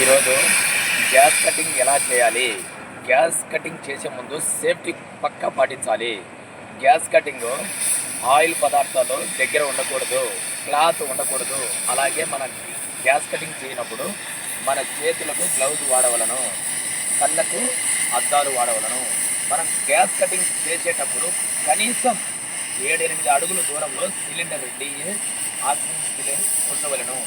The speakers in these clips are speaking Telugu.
ఈరోజు గ్యాస్ కటింగ్ ఎలా చేయాలి? గ్యాస్ కటింగ్ చేసే ముందు సేఫ్టీ పక్కా పాటించాలి. గ్యాస్ కటింగ్ ఆయిల్ పదార్థాలు దగ్గర ఉండకూడదు క్లాత్ ఉండకూడదు. అలాగే మన గ్యాస్ కటింగ్ చేయనప్పుడు మన చేతులకు గ్లౌజ్ వాడవలను కళ్ళకు అద్దాలు వాడవలను. మనం గ్యాస్ కటింగ్ చేసేటప్పుడు కనీసం ఏడెనిమిది అడుగుల దూరంలో సిలిండర్ రెడీ ఆక్సిజన్ సిలిండర్ ఉండవలను.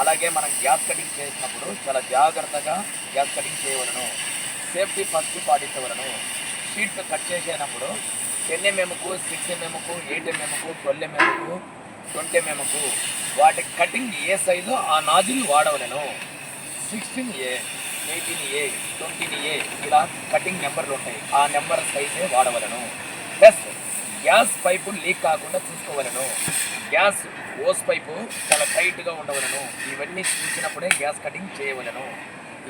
అలాగే మనం గ్యాస్ కటింగ్ చేసినప్పుడు చాలా జాగ్రత్తగా గ్యాస్ కటింగ్ చేయవలను. సేఫ్టీ ఫస్ట్ పాటించవలను. షీట్ కట్ చేసేటప్పుడు టెన్ ఎంఎంకు సిక్స్ ఎంఎంకు ఎయిట్ ఎంఎంకు ట్వెల్వ్ ఎంఎంకు ట్వంటీ ఎంఎంకు వాటి కటింగ్ ఏ సైజు ఆ nozzle వాడవలను. Sixteen A eighteen A twenty A ఇలా కటింగ్ నెంబర్లు ఉంటాయి. ఆ నెంబర్ సైజే వాడవలను. ప్లస్ గ్యాస్ పైపు లీక్ కాకుండా చూసుకోవలను. గ్యాస్ ఓస్ పైపు చాలా టైట్గా ఉండవలను. ఇవన్నీ చూసినప్పుడే గ్యాస్ కటింగ్ చేయవలను.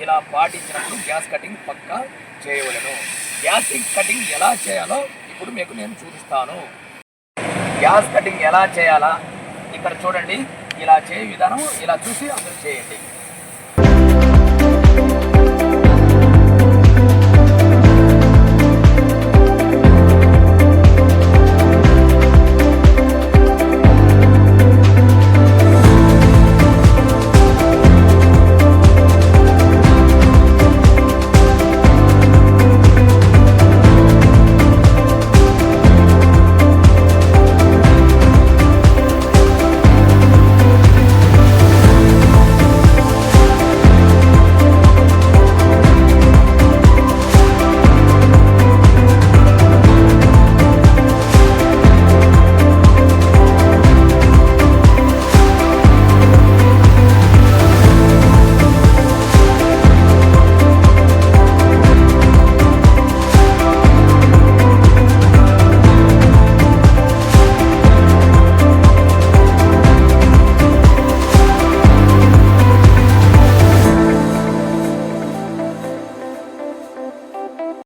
ఇలా పాటించినప్పుడు గ్యాస్ కటింగ్ పక్కా చేయవలను. గ్యాస్ కటింగ్ ఎలా చేయాలో ఇప్పుడు మీకు నేను చూపిస్తాను. గ్యాస్ కటింగ్ ఎలా చేయాలా? ఇక్కడ చూడండి. ఇలా చేయ విధానం ఇలా చూసి అందరూ చేయండి.